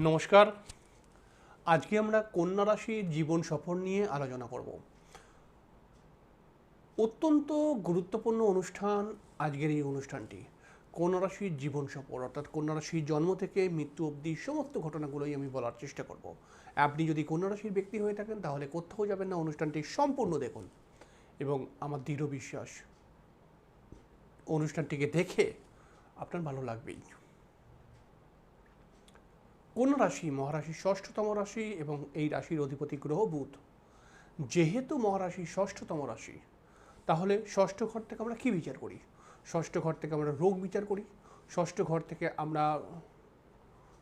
নমস্কার। আজকে আমরা কন্যা রাশির জীবন সফর নিয়ে আলোচনা করব। অত্যন্ত গুরুত্বপূর্ণ অনুষ্ঠান আজকের এই অনুষ্ঠানটি। কন্যা রাশির জীবন সফর, অর্থাৎ কন্যা রাশির জন্ম থেকে মৃত্যু অবধি সমস্ত ঘটনাগুলোই আমি বলার চেষ্টা করব। আপনি যদি কন্যা রাশির ব্যক্তি হয়ে থাকেন, তাহলে কোথাও যাবেন না, অনুষ্ঠানটি সম্পূর্ণ দেখুন। এবং আমার দৃঢ় বিশ্বাস, অনুষ্ঠানটিকে দেখে আপনার ভালো লাগবেই। কোন রাশি? মহারাশির ষষ্ঠতম রাশি এবং এই রাশির অধিপতি গ্রহ বুধ। যেহেতু মহারাশি ষষ্ঠতম রাশি, তাহলে ষষ্ঠ ঘর থেকে আমরা কি বিচার করি? ষষ্ঠ ঘর থেকে আমরা রোগ বিচার করি। ষষ্ঠ ঘর থেকে আমরা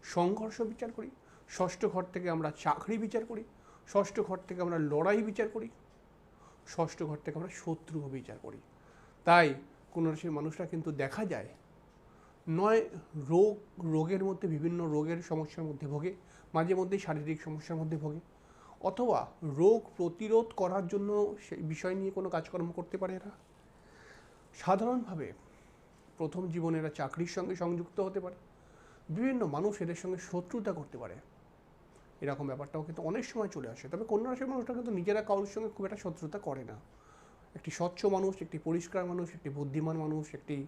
সংঘর্ষ বিচার করি। ষষ্ঠ ঘর থেকে আমরা চাকরি বিচার করি। ষষ্ঠ ঘর থেকে আমরা লড়াই বিচার করি। ষষ্ঠ ঘর থেকে আমরা শত্রুও বিচার করি। তাই কোন রাশির মানুষরা কিন্তু দেখা যায় নয়, রোগ, রোগের মধ্যে বিভিন্ন রোগের সমস্যার মধ্যে ভোগে, মাঝে মধ্যেই শারীরিক সমস্যার মধ্যে ভোগে। অথবা রোগ প্রতিরোধ করার জন্য সেই বিষয় নিয়ে কোনো কাজকর্ম করতে পারে এরা। সাধারণভাবে প্রথম জীবনে এরা চাকরির সঙ্গে সংযুক্ত হতে পারে। বিভিন্ন মানুষ এদের সঙ্গে শত্রুতা করতে পারে। এরকম ব্যাপারটাও কিন্তু অনেক সময় চলে আসে। তবে কন্যা রাশির মানুষরা কিন্তু নিজেরা কারোর সঙ্গে খুব একটা শত্রুতা করে না। একটি স্বচ্ছ মানুষ, একটি পরিষ্কার মানুষ, একটি বুদ্ধিমান মানুষ, একটি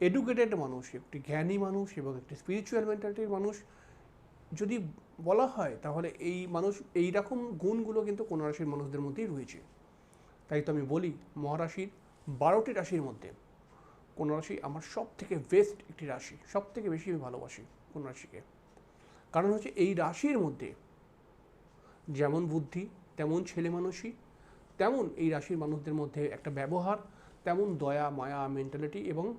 এডুকেটেড মানুষ, একটি জ্ঞানী মানুষ এবং একটি স্পিরিচুয়াল মেন্টালিটির মানুষ, যদি বলা হয় তাহলে এই মানুষ, এই রকম গুণগুলো কিন্তু কোন রাশির মানুষদের মধ্যেই রয়েছে। তাই তো আমি বলি, মহারাশির বারোটি রাশির মধ্যে কোন রাশি আমার সব থেকে বেস্ট একটি রাশি সব থেকে বেশি আমি ভালোবাসি কোন রাশিকে। কারণ হচ্ছে এই রাশির মধ্যে যেমন বুদ্ধি, তেমন ছেলে মানুষই, তেমন এই রাশির মানুষদের মধ্যে একটা ব্যবহার, তেমন দয়া, মায়া মেন্টালিটি এবং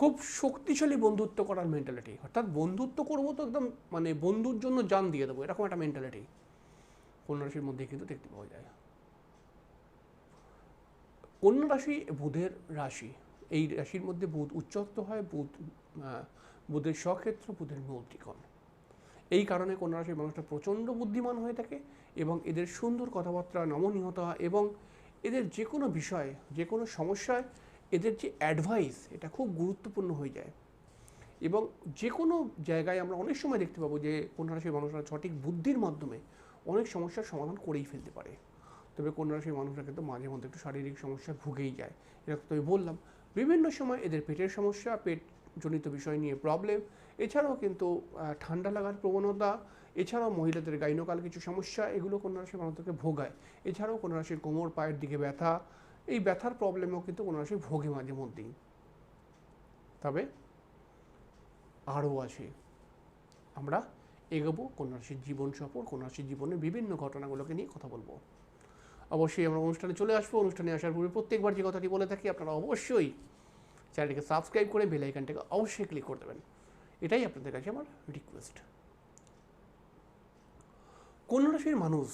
খুব শক্তিশালী বন্ধুত্ব করার মেন্টালিটি অর্থাৎ বন্ধুত্ব করব তো একদম মানে বন্ধুর জন্য জান দিয়ে দেবো, এরকম একটা মেন্টালিটি কন্যা রাশির মধ্যে কিন্তু দেখতে পাওয়া যায়। কন্যা রাশি বুধের রাশি। এই রাশির মধ্যে বুধ উচ্চস্ত হয়, বুধ বুধের স্বক্ষেত্র, বুধের মূল ত্রিকোণ এই কারণে কন্যা রাশির মানুষটা প্রচণ্ড বুদ্ধিমান হয়ে থাকে এবং এদের সুন্দর কথাবার্তা, নমনীয়তা এবং এদের যে কোনো বিষয়ে যে কোনো সমস্যায় এদের যে অ্যাডভাইস এটা খুব গুরুত্বপূর্ণ হয়ে যায়। এবং যে কোনো জায়গায় আমরা অনেক সময় দেখতে পাবো যে কন্যা রাশির মানুষরা সঠিক বুদ্ধির মাধ্যমে অনেক সমস্যার সমাধান করেই ফেলতে পারে। তবে কন্যা রাশির মানুষরা কিন্তু মাঝে মধ্যে একটু শারীরিক সমস্যা ভুগেই যায়। এরকম তো আমি বললাম। বিভিন্ন সময় এদের পেটের সমস্যা, পেট জনিত বিষয় নিয়ে প্রবলেম এছাড়াও কিন্তু ঠান্ডা লাগার প্রবণতা, এছাড়াও মহিলাদের গাইনোকাল কিছু সমস্যা, এগুলো কন্যা রাশির মানুষদেরকে ভোগায়। এছাড়াও কন্যা রাশির কোমর, পায়ের দিকে ব্যথা এই ব্যথার প্রবলেমও কিন্তু কন্যা রাশি ভোগে মাঝে মধ্যেই। তবে আরও আছে। আমরা এগোবো কন্যা রাশির জীবন সফর কন্যা রাশির জীবনের বিভিন্ন ঘটনাগুলোকে নিয়ে কথা বলব। অবশ্যই আমরা অনুষ্ঠানে চলে আসব। অনুষ্ঠানে আসার পূর্বে প্রত্যেকবার যে কথাটি বলে থাকি, আপনারা অবশ্যই চ্যানেলটিকে সাবস্ক্রাইব করে বেল আইকনটাকে অবশ্যই ক্লিক করে দেবেন। এটাই আপনাদের কাছে আমার রিকোয়েস্ট কোন রাশির মানুষ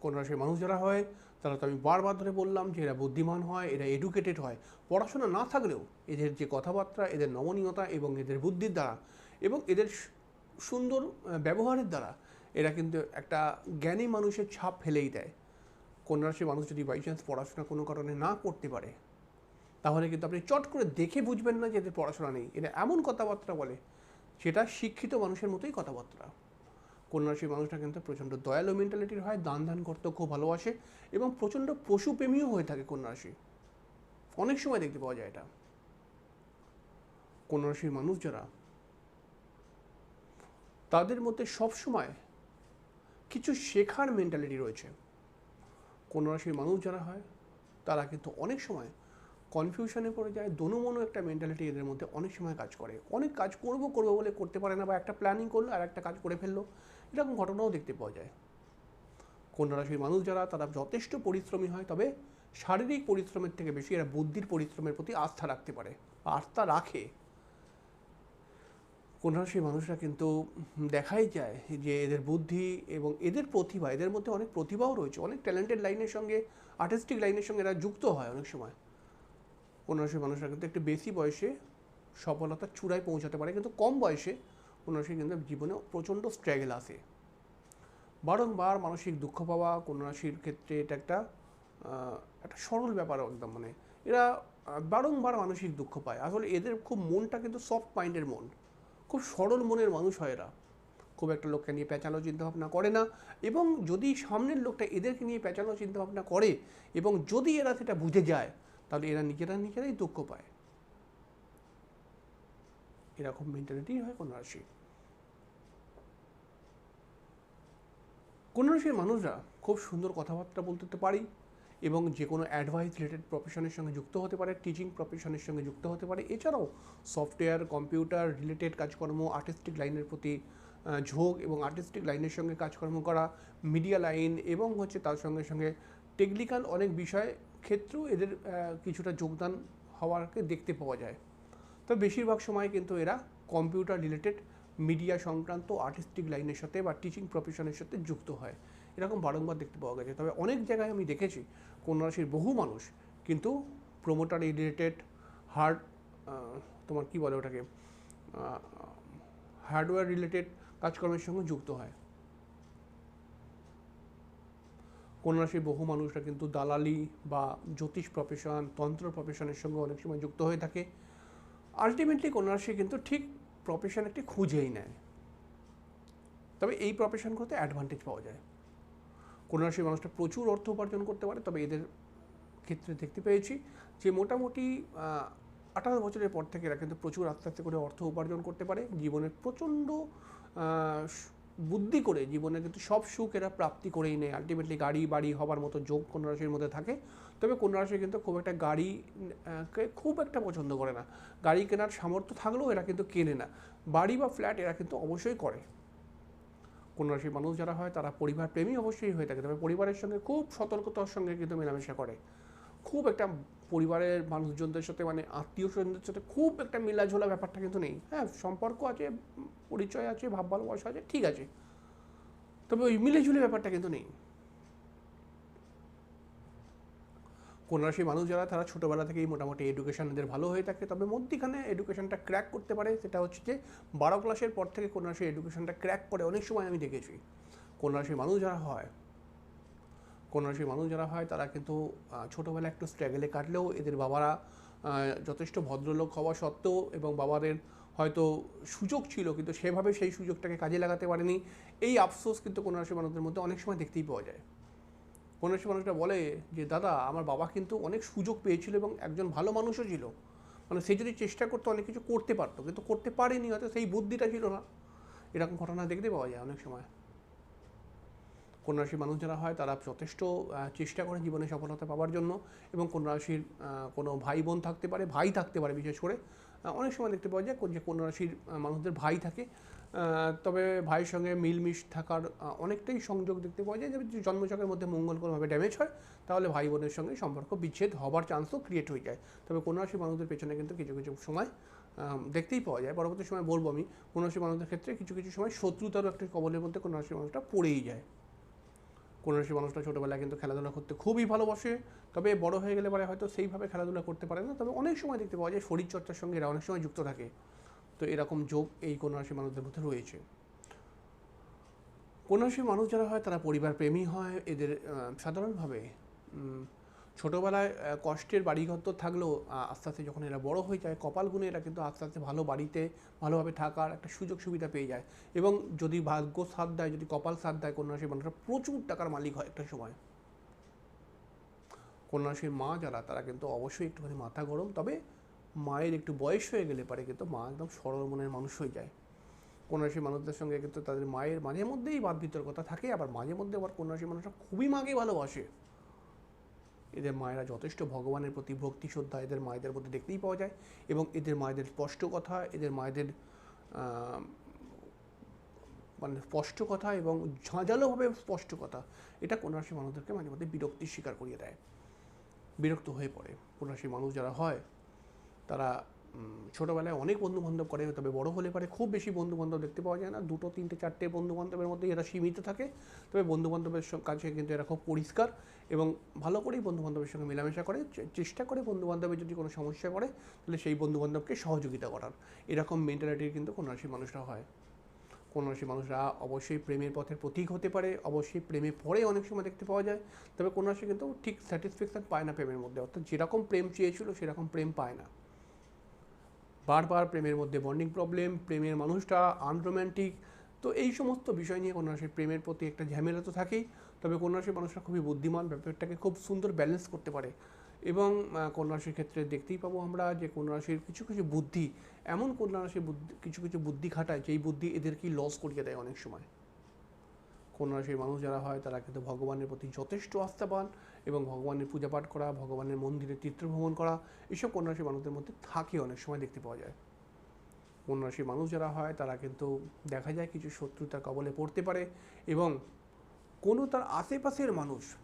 কোন রাশির মানুষ যারা হয় তারা তো আমি বারবার ধরে বললাম যে এরা বুদ্ধিমান হয়, এরা এডুকেটেড হয়। পড়াশোনা না থাকলেও এদের যে কথাবার্তা, এদের নমনীয়তা এবং এদের বুদ্ধির দ্বারা এবং এদের সুন্দর ব্যবহারের দ্বারা এরা কিন্তু একটা জ্ঞানী মানুষের ছাপ ফেলেই দেয়। কন্যা রাশির মানুষ যদি বাই চান্স পড়াশোনা কোনো কারণে না করতে পারে, তাহলে কিন্তু আপনি চট করে দেখে বুঝবেন না যে এদের পড়াশোনা নেই। এরা এমন কথাবার্তা বলে, সেটা শিক্ষিত মানুষের মতোই কথাবার্তা। কন্যা রাশির মানুষটা কিন্তু প্রচণ্ড দয়ালু মেন্টালিটির হয়, দান দান করতে খুব ভালোবাসে এবং প্রচণ্ড পশুপ্রেমীও হয়ে থাকে কন্যা রাশি অনেক সময় দেখতে পাওয়া যায় এটা। কন্যা রাশির মানুষ যারা, তাদের মধ্যে সবসময় কিছু শেখার মেন্টালিটি রয়েছে। কন্যা মানুষ যারা হয়, তারা কিন্তু অনেক সময় কনফিউশনে পড়ে যায়, দোনোমনো একটা মেন্টালিটি এদের মধ্যে অনেক সময় কাজ করে। অনেক কাজ করব, করব বলে করতে পারে না বা একটা প্ল্যানিং করল আর একটা কাজ করে ফেলল। এরকম ঘটনাও দেখতে পাওয়া যায়। কন্যা রাশির মানুষ যারা, তারা যথেষ্ট পরিশ্রমী হয়, তবে শারীরিক পরিশ্রমের থেকে বেশি এরা বুদ্ধির পরিশ্রমের প্রতি আস্থা রাখতে পারে, আস্থা রাখে। কন্যা রাশির মানুষরা কিন্তু দেখাই যায় যে এদের বুদ্ধি এবং এদের প্রতিভা, এদের মধ্যে অনেক প্রতিভাও রয়েছে, অনেক ট্যালেন্টেড লাইনের সঙ্গে আর্টিস্টিক লাইনের সঙ্গে এরা যুক্ত হয় অনেক সময়। কন্যা রাশির মানুষরা কিন্তু একটু বেশি বয়সে সফলতার চূড়ায় পৌঁছাতে পারে, কিন্তু কম বয়সে কন্যা কিন্তু জীবনে প্রচণ্ড স্ট্রাগল আসে বারংবার মানসিক দুঃখ পাওয়া কন্যা রাশির ক্ষেত্রে এটা একটা একটা সরল ব্যাপার একদম মানে। এরা বারংবার মানসিক দুঃখ পায়। আসলে এদের খুব মনটা কিন্তু সফট মাইন্ডের মন। খুব সরল মনের মানুষ হয় এরা। খুব একটা লোককে নিয়ে পেঁচানো চিন্তাভাবনা করে না এবং যদি সামনের লোকটা এদেরকে নিয়ে পেঁচানো চিন্তাভাবনা করে এবং যদি এরা সেটা বুঝে যায়, তাহলে এরা নিজেরা নিজেরাই দুঃখ পায়। এরকম মেন্টালিটি হয়, কোন রাশি কোন রাশির মানুষরা খুব সুন্দর কথাবার্তা বলতে পারি এবং যে কোনো অ্যাডভাইস রিলেটেড প্রফেশনের সঙ্গে যুক্ত হতে পারে টিচিং প্রফেশনের সঙ্গে যুক্ত হতে পারে। এছাড়াও সফটওয়্যার কম্পিউটার রিলেটেড কাজকর্ম আর্টিস্টিক লাইনের প্রতি ঝোঁক এবং আর্টিস্টিক লাইনের সঙ্গে কাজকর্ম করা মিডিয়া লাইন এবং হচ্ছে তার সঙ্গে সঙ্গে টেকনিক্যাল অনেক বিষয় ক্ষেত্রেও এদের কিছুটা যোগদান হওয়ারকে দেখতে পাওয়া যায়। তবে বেশিরভাগ সময় কিন্তু এরা কম্পিউটার রিলেটেড মিডিয়া সংক্রান্ত আর্টিস্টিক লাইনের সাথে বা টিচিং প্রফেশনের সাথে যুক্ত হয়। এরকম বারংবার দেখতে পাওয়া গেছে। তবে অনেক জায়গায় আমি দেখেছি কন্যা রাশির বহু মানুষ কিন্তু প্রোমোটার রিলেটেড হার্ড তোমার কি বলে ওটাকে হার্ডওয়্যার রিলেটেড কাজকর্মের সঙ্গে যুক্ত হয়। কন্যা রাশির বহু মানুষরা কিন্তু দালালি বা জ্যোতিষ প্রফেশন তন্ত্র প্রফেশনের সঙ্গে অনেক সময় যুক্ত হয়ে থাকে। আলটিমেটলি কোনো সে কিন্তু ঠিক প্রফেশন একটি খুঁজেই নেয়। তবে এই প্রফেশনগুলোতে অ্যাডভান্টেজ পাওয়া যায়। কোনো রাশির মানুষটা প্রচুর অর্থ উপার্জন করতে পারে, তবে এদের ক্ষেত্রে দেখতে পেয়েছি যে মোটামুটি আঠারো বছরের পর থেকে এরা কিন্তু প্রচুর আস্তে আস্তে করে অর্থ উপার্জন করতে পারে। জীবনের প্রচণ্ড বুদ্ধি করে জীবনে কিন্তু সব সুখ এরা প্রাপ্তি করেই নেয়। আলটিমেটলি গাড়ি, বাড়ি হবার মতো যোগ কন্যা রাশির মধ্যে থাকে। তবে কন্যা রাশি কিন্তু খুব একটা গাড়ি খুব একটা পছন্দ করে না। গাড়ি কেনার সামর্থ্য থাকলেও এরা কিন্তু কেনে না। বাড়ি বা ফ্ল্যাট এরা কিন্তু অবশ্যই করে। কন্যা রাশির মানুষ যারা হয়, তারা পরিবার প্রেমী অবশ্যই হয়ে থাকে। তবে পরিবারের সঙ্গে খুব সতর্কতার সঙ্গে কিন্তু মেলামেশা করে। খুব একটা পরিবারের মানুষজনদের সাথে মানে আত্মীয় স্বজনদের সাথে খুব একটা মিলাঝোলা ব্যাপারটা কিন্তু নেই। হ্যাঁ সম্পর্ক আছে, পরিচয় আছে ভাব ভালোবাসা আছে, ঠিক আছে। তবে ওই মিলেঝুলে ব্যাপারটা কিন্তু নেই। কোন মানুষ যারা, তারা ছোটোবেলা থেকেই মোটামুটি এডুকেশন এদের ভালো হয়ে থাকে। তবে মধ্যিখানে এডুকেশনটা ক্র্যাক করতে পারে, সেটা হচ্ছে যে বারো ক্লাসের পর থেকে কোন রাশির এডুকেশনটা ক্র্যাক করে। অনেক সময় আমি দেখেছি কোন মানুষ যারা হয় কোন রাশির মানুষ যারা হয় তারা কিন্তু আহ, ছোটোবেলায় একটু স্ট্রাগলে কাটলেও এদের বাবারা যথেষ্ট ভদ্রলোক হওয়া সত্ত্বেও এবং বাবাদের হয়তো সুযোগ ছিল কিন্তু সেভাবে সেই সুযোগটাকে কাজে লাগাতে পারেনি। এই আফসোস কিন্তু কোন রাশির মানুষদের মধ্যে অনেক সময় দেখতেই পাওয়া যায়। কোন রাশির মানুষটা বলে যে দাদা আমার বাবা কিন্তু অনেক সুযোগ পেয়েছিল এবং একজন ভালো মানুষও ছিল। মানে সে যদি চেষ্টা করতো অনেক কিছু করতে পারতো কিন্তু করতে পারেনি হয়তো সেই বুদ্ধিটা ছিল না। এরকম ঘটনা দেখতে পাওয়া যায় অনেক সময়। কোন রাশির মানুষ যারা হয়, তারা যথেষ্ট চেষ্টা করে জীবনে সফলতা পাওয়ার জন্য এবং কোন রাশির কোনো ভাই বোন থাকতে পারে, ভাই থাকতে পারে বিশেষ করে। অনেক সময় দেখতে পাওয়া যায় যে কোন রাশির মানুষদের ভাই থাকে। তবে ভাইয়ের সঙ্গে মিলমিশ থাকার অনেকটাই সংযোগ দেখতে পাওয়া যায়। যে জন্মচকের মধ্যে মঙ্গলকরভাবে ড্যামেজ হয়, তাহলে ভাই বোনের সঙ্গে সম্পর্ক বিচ্ছেদ হবার চান্সও ক্রিয়েট হয়ে যায়। তবে কোন রাশির মানুষদের পেছনে কিন্তু কিছু কিছু সময় দেখতেই পাওয়া যায়। পরবর্তী সময় বলব আমি কোন রাশির মানুষদের ক্ষেত্রে কিছু কিছু সময় শত্রুতারও একটা কবলের মধ্যে কোন রাশির মানুষটা পড়েই যায়। কোন রাশির মানুষটা ছোটোবেলায় কিন্তু খেলাধুলা করতে খুবই ভালোবাসে, তবে বড় হয়ে গেলে পরে হয়তো সেইভাবে খেলাধুলা করতে পারে না, তবে অনেক সময় দেখতে পাওয়া যায় শরীরচর্চার সঙ্গে এরা অনেক সময় যুক্ত থাকে। তো এরকম যোগ এই কোন রাশির মানুষদের মধ্যে রয়েছে। কোন রাশির মানুষ যারা হয় তারা পরিবার প্রেমী হয়, এদের সাধারণভাবে ছোটোবেলায় কষ্টের বাড়িঘর তো থাকলেও আস্তে আস্তে যখন এরা বড় হয়ে যায়, কপাল গুণে এরা কিন্তু আস্তে আস্তে ভালো বাড়িতে, ভালোভাবে থাকার একটা সুযোগ সুবিধা পেয়ে যায়। এবং যদি ভাগ্য সাথ দেয়, যদি কপাল সাথ দেয় কন্যা মানুষরা প্রচুর টাকার মালিক হয় একটা সময়। কন্যা মা যারা, তারা কিন্তু অবশ্যই একটুখানি মাথা গরম। তবে মায়ের একটু বয়স হয়ে গেলে পারে কিন্তু মা একদম সরল মনের মানুষ হয়ে যায়। কন্যা রাশির মানুষদের সঙ্গে কিন্তু তাদের মায়ের মাঝে মধ্যেই বাদ বিতর্কতা থাকে, আবার মাঝে মধ্যে আবার কন্যা রাশির মানুষরা খুবই মাকে ভালোবাসে। এদের মায়েরা যথেষ্ট ভগবানের প্রতি ভক্তি শ্রদ্ধা এদের মায়েদের মধ্যে দেখতেই পাওয়া যায় এবং এদের মায়েদের স্পষ্ট কথা, এদের মায়েদের মানে স্পষ্ট কথা এবং ঝাঁঝালোভাবে স্পষ্ট কথা, এটা কন্যারাশি মানুষদেরকে মাঝে মধ্যে বিরক্তির স্বীকার করিয়ে দেয়। বিরক্ত হয়ে পড়ে। কন্যারাশি মানুষ যারা হয়, তারা ছোটবেলায় অনেক বন্ধু বান্ধব করে, তবে বড় হলে পারে খুব বেশি বন্ধু বান্ধব দেখতে পাওয়া যায় না। দুটো, তিনটে, চারটে বন্ধু বান্ধবের মধ্যে এরা সীমিত থাকে, তবে বন্ধু বান্ধবের কাছে কিন্তু এরা খুব পরিষ্কার এবং ভালো করেই বন্ধু বান্ধবের সঙ্গে মেলামেশা করে। চেষ্টা করে বন্ধু বান্ধবের যদি কোনো সমস্যা করে, তাহলে সেই বন্ধু বান্ধবকে সহযোগিতা করার। এরকম মেন্টালিটির কিন্তু কোনো রাশির মানুষরা হয়। কোনো রাশির মানুষরা অবশ্যই প্রেমের পথের প্রতীক হতে পারে, অবশ্যই প্রেমে পড়ে অনেক সময় দেখতে পাওয়া যায়, তবে কোনো রাশি কিন্তু ঠিক স্যাটিসফ্যাকশন পায় না প্রেমের মধ্যে। অর্থাৎ যেরকম প্রেম চেয়েছিল, সেরকম প্রেম পায় না। বারবার প্রেমের মধ্যে বন্ডিং প্রবলেম প্রেমের মানুষটা আনরোম্যান্টিক তো এই সমস্ত বিষয় নিয়ে কন্যা প্রেমের প্রতি একটা ঝামেলা তো থাকেই তবে কন্যা রাশির মানুষরা খুবই বুদ্ধিমান ব্যাপারটাকে খুব সুন্দর ব্যালেন্স করতে পারে। এবং আহ, রাশির ক্ষেত্রে দেখতেই পাবো আমরা যে কন্যা রাশির কিছু কিছু বুদ্ধি এমন কন্যা রাশির বুদ্ধি কিছু কিছু বুদ্ধি খাটায় যেই বুদ্ধি এদেরকেই লস করিয়ে দেয় অনেক সময়। কন্যা রাশির মানুষ যারা হয় তারা কিন্তু ভগবানের প্রতি যথেষ্ট আস্থাবান এবং ভগবানের পূজা পাঠ করা, ভগবানের মন্দিরে তীর্থ ভ্রমণ করা, এসব কন্যা রাশির মানুষদের মধ্যে থাকে অনেক সময় দেখতে পাওয়া যায়। কন্যা রাশির মানুষ যারা হয়, তারা কিন্তু দেখা যায় কিছু শত্রুতার কবলে পড়তে পারে এবং কোনো তার আশেপাশের মানুষ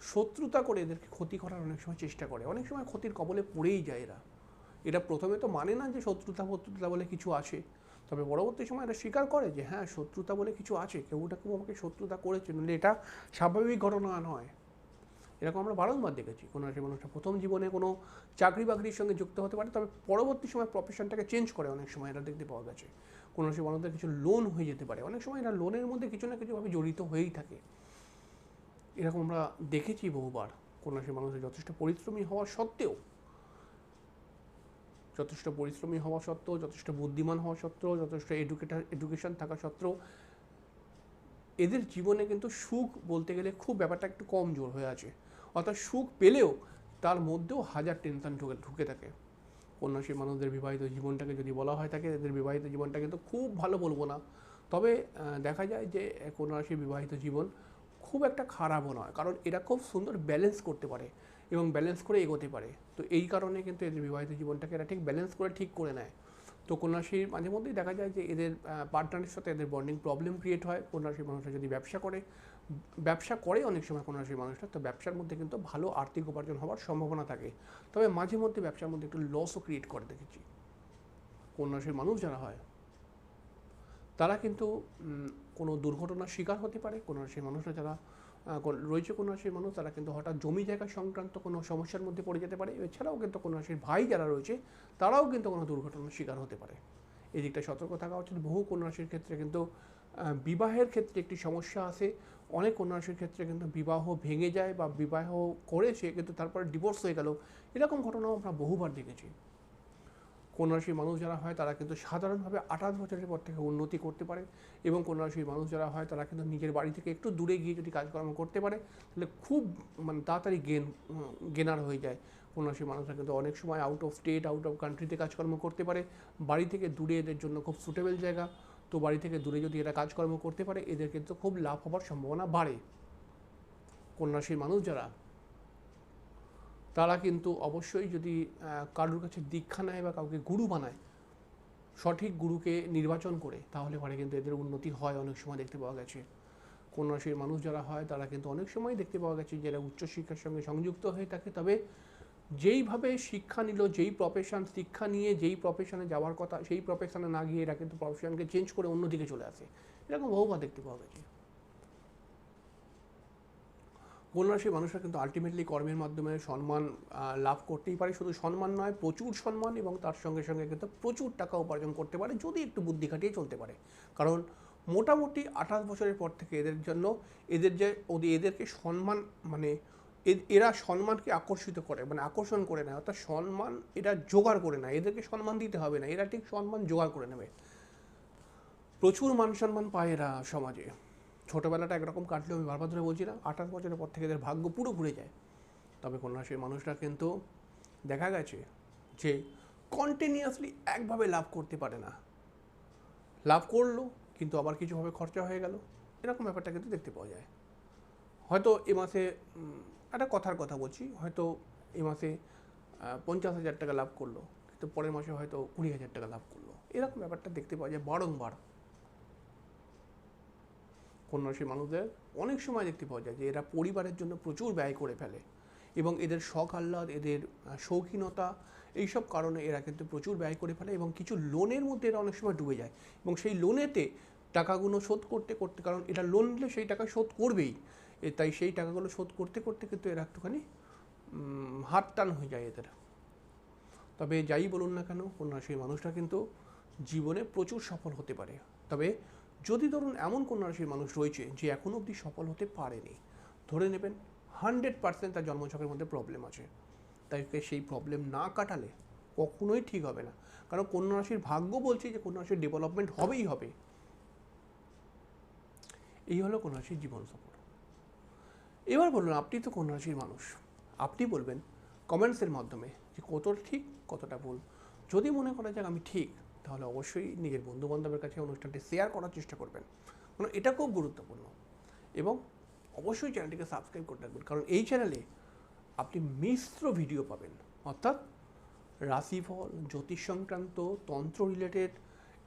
শত্রুতা করে এদেরকে ক্ষতি করার অনেক সময় চেষ্টা করে। অনেক সময় ক্ষতির কবলে পড়েই যায় এরা। এটা প্রথমে তো মানে না যে শত্রুতা শত্রুতা বলে কিছু আছে। তবে পরবর্তী সময় এটা স্বীকার করে যে হ্যাঁ শত্রুতা বলে কিছু আছে। কেউ না কেউ আমাকে শত্রুতা করেছে। নাহলে এটা স্বাভাবিক ঘটনা নয়। এরকম আমরা বারংবার দেখেছি। কোনো রাশির মানুষটা প্রথম জীবনে কোনো চাকরি বাকরির সঙ্গে যুক্ত হতে পারে, তবে পরবর্তী সময় প্রফেশনটাকে চেঞ্জ করে অনেক সময় এটা দেখতে পাওয়া গেছে। কোনো রাশির মানুষদের কিছু লোন হয়ে যেতে পারে। অনেক সময় এরা লোনের মধ্যে কিছু না কিছুভাবে জড়িত হয়েই থাকে। এরকম আমরা দেখেছি বহুবার। কোনো রাশির মানুষের যথেষ্ট পরিশ্রমী হওয়া সত্ত্বেও যথেষ্ট পরিশ্রমী হওয়া সত্ত্বেও, যথেষ্ট বুদ্ধিমান হওয়া সত্ত্বেও, যথেষ্ট এডুকেটার এডুকেশন থাকা সত্ত্বেও, এদের জীবনে কিন্তু সুখ বলতে গেলে খুব ব্যাপারটা একটু কম জোর হয়ে আছে। অর্থাৎ সুখ পেলেও তার মধ্যেও হাজার টেনশন ঢুকে ঢুকে থাকে। কন্যাশ্রী মানুষদের বিবাহিত জীবনটাকে যদি বলা হয় থাকে এদের বিবাহিত জীবনটা কিন্তু খুব ভালো বলব না। তবে দেখা যায় যে কন্যাশ্রী বিবাহিত জীবন খুব একটা খারাপও নয়, কারণ এরা খুব সুন্দর ব্যালেন্স করতে পারে। এবং ব্যালেন্স করে এগোতে পারে। তো এই কারণে কিন্তু এদের বিবাহিত জীবনটাকে এরা ঠিক ব্যালেন্স করে ঠিক করে নেয়। তো কন্যাশ্রীর মাঝে মধ্যেই দেখা যায় যে এদের পার্টনারের সাথে এদের বন্ডিং প্রবলেম ক্রিয়েট হয়। কন্যাশ্রীর মানুষরা যদি ব্যবসা করে ব্যবসা করে অনেক সময় কন্যাশ্রীর মানুষরা, তো ব্যবসার মধ্যে কিন্তু ভালো আর্থিক উপার্জন হওয়ার সম্ভাবনা থাকে। তবে মাঝে মধ্যে ব্যবসার মধ্যে একটু লসও ক্রিয়েট করে দেখেছি। কন্যাশ্রীর মানুষ যারা হয়, তারা কিন্তু কোনো দুর্ঘটনার শিকার হতে পারে। কোনো সেই মানুষরা যারা রয়েছে কোনো রাশির মানুষ, তারা কিন্তু হঠাৎ জমি জায়গা সংক্রান্ত কোনো সমস্যার মধ্যে পড়ে যেতে পারে। এছাড়াও কিন্তু কোনো রাশির ভাই যারা রয়েছে, তারাও কিন্তু কোনো দুর্ঘটনার শিকার হতে পারে। এই দিকটা সতর্ক থাকা উচিত। বহু কন্যা রাশির ক্ষেত্রে কিন্তু বিবাহের ক্ষেত্রে একটি সমস্যা আসে অনেক কন্যা রাশির ক্ষেত্রে কিন্তু বিবাহ ভেঙে যায় বা বিবাহ করেছে কিন্তু তারপরে ডিভোর্স হয়ে গেল। এরকম ঘটনাও আমরা বহুবার দেখেছি। রাশির মানুষ যারা হয়, তারা কিন্তু সাধারণভাবে আঠাশ বছরের পর থেকে উন্নতি করতে পারে এবং রাশির মানুষ যারা হয়, তারা কিন্তু নিজের বাড়ি থেকে একটু দূরে গিয়ে যদি কাজকর্ম করতে পারে, তাহলে খুব মানে তাড়াতাড়ি গেন গেনার হয়ে যায়। রাশির মানুষরা কিন্তু অনেক সময় out of state out of কান্ট্রিতে কাজকর্ম করতে পারে। বাড়ি থেকে দূরে এদের জন্য খুব সুটেবল জায়গা। তো বাড়ি থেকে দূরে যদি এরা কাজকর্ম করতে পারে, এদের কিন্তু খুব লাভ হওয়ার সম্ভাবনা বাড়ে। কন্যা রাশির মানুষ যারা তারা কিন্তু অবশ্যই যদি কারোর কাছে দীক্ষা নেয় বা কাউকে গুরু বানায়, সঠিক গুরুকে নির্বাচন করে, তাহলে পরে কিন্তু এদের উন্নতি হয় অনেক সময় দেখতে পাওয়া গেছে। কোন রাশির মানুষ যারা হয়, তারা কিন্তু অনেক সময় দেখতে পাওয়া গেছে যারা উচ্চশিক্ষার সঙ্গে সংযুক্ত হয়ে থাকে, তবে যেইভাবে শিক্ষা নিল, যেই প্রফেশন শিক্ষা নিয়ে যেই প্রফেশনে যাওয়ার কথা, সেই প্রফেশনে না গিয়ে এরা কিন্তু প্রফেশনকে চেঞ্জ করে অন্যদিকে চলে আসে। এরকম বহুবার দেখতে পাওয়া গেছে। কোন রাশির মানুষরা কিন্তু আলটিমেটলি কর্মের মাধ্যমে সম্মান লাভ করতেই পারে। শুধু সম্মান নয়, প্রচুর সম্মান এবং তার সঙ্গে সঙ্গে কিন্তু প্রচুর টাকা উপার্জন করতে পারে, যদি একটু বুদ্ধি খাটিয়ে চলতে পারে। কারণ মোটামুটি আঠাশ বছরের পর থেকে এদের জন্য এদের যে ওদের এদেরকে সম্মান মানে এরা সম্মানকে আকর্ষিত করে মানে আকর্ষণ করে নেয়। অর্থাৎ সম্মান এরা জোগাড় করে নেয়। এদেরকে সম্মান দিতে হবে না। এরা ঠিক সম্মান জোগাড় করে নেবে। প্রচুর মান সম্মান পায় এরা সমাজে। ছোটোবেলাটা একরকম কাটলেও আমি বারবার ধরে বলছি না আঠাশ বছরের পর থেকে এদের ভাগ্য পুরো ঘুরে যায়। তবে কন্যা সেই মানুষরা কিন্তু দেখা গেছে যে কন্টিনিউয়াসলি একভাবে লাভ করতে পারে না। লাভ করল, কিন্তু আবার কিছুভাবে খরচা হয়ে গেল। এরকম ব্যাপারটা কিন্তু দেখতে পাওয়া যায়। হয়তো এ মাসে একটা কথার কথা বলছি, হয়তো এ মাসে পঞ্চাশ হাজার টাকা লাভ করল, কিন্তু পরের মাসে হয়তো কুড়ি হাজার টাকা লাভ করল। এরকম ব্যাপারটা দেখতে পাওয়া যায় বারংবার। কন্যাশ্রী মানুষদের অনেক সময় দেখতে পাওয়া যায় যে এরা পরিবারের জন্য প্রচুর ব্যয় করে ফেলে এবং এদের শখ আহ্লাদ, এদের শৌখিনতা এইসব কারণে এরা কিন্তু প্রচুর ব্যয় করে ফেলে এবং কিছু লোনের মধ্যে এরা অনেক সময় ডুবে যায় এবং সেই লোনেতে টাকাগুলো শোধ করতে করতে, কারণ এটা লোন নিলে সেই টাকা শোধ করবেই। তাই সেই টাকাগুলো শোধ করতে করতে কিন্তু এরা একটুখানি হাত টান হয়ে যায় এদের। তবে যাই বলুন না কেন কন্যা সেই মানুষটা কিন্তু জীবনে প্রচুর সফল হতে পারে। তবে যদি ধরুন এমন কোন রাশির মানুষ রয়েছে যে এখনও অবধি সফল হতে পারেনি, ধরে নেবেন হান্ড্রেড পার্সেন্ট তার জন্মছকের মধ্যে প্রবলেম আছে। তাইকে সেই প্রবলেম না কাটালে কখনোই ঠিক হবে না। কারণ কন্যা রাশির ভাগ্য বলছে যে কন্যা রাশির ডেভেলপমেন্ট হবেই হবে। এই হলো কন্যা রাশির জীবন সফর। এবার বলুন, আপনি তো কন্যা রাশির মানুষ। আপনি বলবেন কমেন্টসের মাধ্যমে যে কতটা ঠিক, কতটা ভুল। যদি মনে করা যাক আমি ঠিক তাহলে অবশ্যই নিজের বন্ধু বান্ধবের কাছে অনুষ্ঠানটি শেয়ার করার চেষ্টা করবেন। কারণ এটা খুব গুরুত্বপূর্ণ। এবং অবশ্যই চ্যানেলটিকে সাবস্ক্রাইব করে রাখবেন। কারণ এই চ্যানেলে আপনি মিশ্র ভিডিও পাবেন। অর্থাৎ রাশিফল, জ্যোতিষ সংক্রান্ত, তন্ত্র রিলেটেড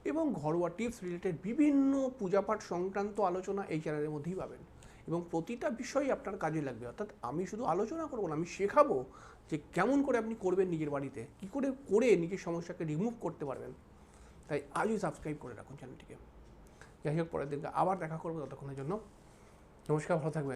এবং ঘরোয়া টিপস রিলেটেড বিভিন্ন পূজাপাঠ সংক্রান্ত আলোচনা এই চ্যানেলের মধ্যেই পাবেন। এবং প্রতিটা বিষয় আপনার কাজে লাগবে। অর্থাৎ আমি শুধু আলোচনা করব না, আমি শেখাবো যে কেমন করে আপনি করবেন নিজের বাড়িতে, কী করে করে নিজের সমস্যাকে রিমুভ করতে পারবেন। তাই আজই সাবস্ক্রাইব করে রাখুন চ্যানেলটিকে যাই হোক, পরের দিনকে আবার দেখা করব, ততক্ষণের জন্য নমস্কার, ভালো থাকবেন।